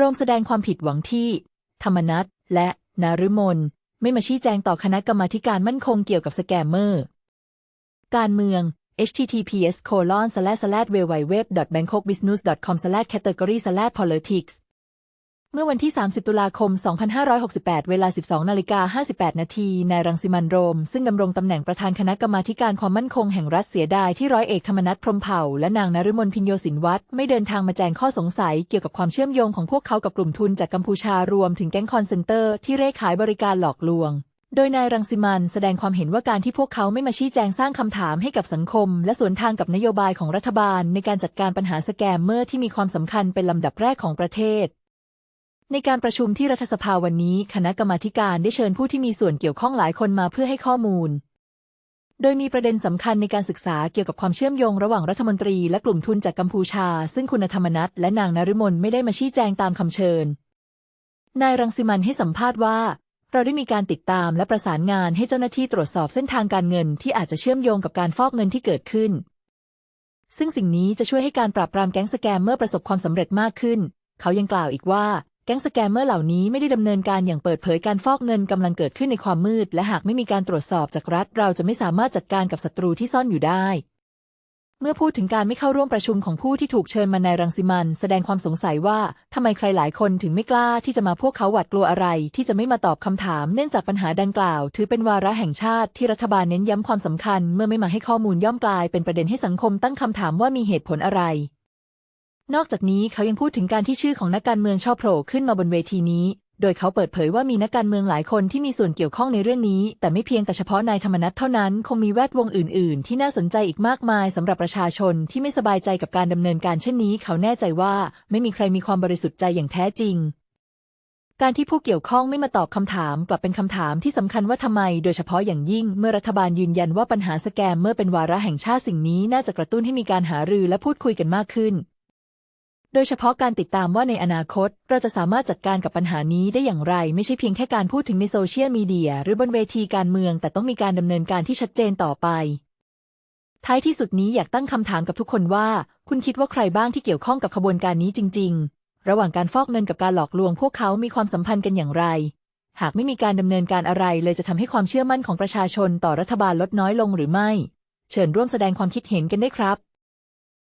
รวมแสดงความผิดหวังที่ ธรรมนัตและนารุมนไม่มาชี้แจงต่อคณะกรรมาการมั่นคงเกี่ยวกับสแกมเมอร์ การเมือง https colon slash slash www bangkokbusiness com slash category slash politics เมื่อวันที่ 30 ตุลาคม 2568 เวลา 12 นาฬิกา 58 นาที นายรังสิมันโรม ซึ่งดำรงตำแหน่งประธานคณะกรรมาการความมั่นคงแห่งรัฐเสียดายที่ร้อยเอกธรรมนัฐพรมเผ่า และนางนฤมลพินโยสินวัตรไม่เดินทางมาแจงข้อสงสัยเกี่ยวกับความเชื่อมโยงของพวกเขากับกลุ่มทุนจากกัมพูชารวมถึงแก๊งคอนเซนเตอร์ที่เร่ขายบริการหลอกลวง โดยนายรังสิมันแสดงความเห็นว่าการที่พวกเขาไม่มาชี้แจงสร้างคำถามให้กับสังคม และสวนทางกับนโยบายของรัฐบาล ในการจัดการปัญหาสแกมเมอร์ที่มีความสำคัญเป็นลำดับแรกของประเทศ ในการประชุมที่รัฐสภาวันนี้ คณะกรรมาการได้เชิญผู้ที่มีส่วนเกี่ยวข้องหลายคนมาเพื่อให้ข้อมูล โดยมีประเด็นสำคัญในการศึกษาเกี่ยวกับความเชื่อมโยงระหว่างรัฐมนตรีและกลุ่มทุนจากกัมพูชา ซึ่งคุณธรรมนัฐและนางนฤมลไม่ได้มาชี้แจงตามคำเชิญ นายรังสิมันให้สัมภาษณ์ว่า เราได้มีการติดตามและประสานงานให้เจ้าหน้าที่ตรวจสอบเส้นทางการเงินที่อาจจะเชื่อมโยงกับการฟอกเงินที่เกิดขึ้น ซึ่งสิ่งนี้จะช่วยให้การปราบปรามแก๊งสแกมเมอร์ประสบความสำเร็จมากขึ้น เขายังกล่าวอีกว่า แก๊งสแกมเมอร์เหล่านี้ไม่ได้ดำเนินการอย่างเปิดเผยการฟอกเงินกำลังเกิดขึ้นในความมืด และหากไม่มีการตรวจสอบจากรัฐ เราจะไม่สามารถจัดการกับศัตรูที่ซ่อนอยู่ได้ เมื่อพูดถึงการไม่เข้าร่วมประชุมของผู้ที่ถูกเชิญมานายรังสิมันแสดงความสงสัยว่าทำไมใครหลายคนถึงไม่กล้าที่จะมาพวกเขาหวาดกลัวอะไร ที่จะไม่มาตอบคำถามเนื่องจากปัญหาดังกล่าว ถือเป็นวาระแห่งชาติที่รัฐบาลเน้นย้ำความสำคัญ เมื่อไม่มาให้ข้อมูลย่อมกลายเป็นประเด็นให้สังคมตั้งคำถามว่ามีเหตุผลอะไร นอกจากนี้เขายังพูดถึงการที่ชื่อของนักการเมืองชอบโผล่ขึ้นมาบนเวทีนี้ โดยเขาเปิดเผยว่ามีนักการเมืองหลายคนที่มีส่วนเกี่ยวข้องในเรื่องนี้ แต่ไม่เพียงแต่เฉพาะนายธรรมนัฐเท่านั้น คงมีแวดวงอื่น ๆ ที่น่าสนใจอีกมากมายสำหรับประชาชนที่ไม่สบายใจกับการดำเนินการเช่นนี้ เขาแน่ใจว่าไม่มีใครมีความบริสุทธิ์ใจอย่างแท้จริงการที่ผู้เกี่ยวข้องไม่มาตอบคำถามกลับเป็นคำถามที่สำคัญว่าทำไม โดยเฉพาะอย่างยิ่งเมื่อรัฐบาลยืนยันว่าปัญหาสแกมเมื่อเป็นวาระแห่งชาติสิ่งนี้น่าจะกระตุ้นให้มีการหารือและพูดคุยกันมากขึ้น ดยเฉพาะการติดตามว่าในอนาคต เราจะสามารถจัดการกับปัญหานี้ได้อย่างไร ไม่ใช่เพียงแค่การพูดถึงในโซเชียลมีเดียหรือบนเวทีการเมือง แต่ต้องมีการดำเนินการที่ชัดเจนต่อไป ท้ายที่สุดนี้อยากตั้งคำถามกับทุกคนว่า คุณคิดว่าใครบ้างที่เกี่ยวข้องกับขบวนการนี้จริง ๆ ระหว่างการฟอกเงินกับการหลอกลวง พวกเขามีความสัมพันธ์กันอย่างไร หากไม่มีการดำเนินการอะไรเลยจะทำให้ความเชื่อมั่นของประชาชนต่อรัฐบาลลดน้อยลงหรือไม่ เชิญร่วมแสดงความคิดเห็นกันได้ครับ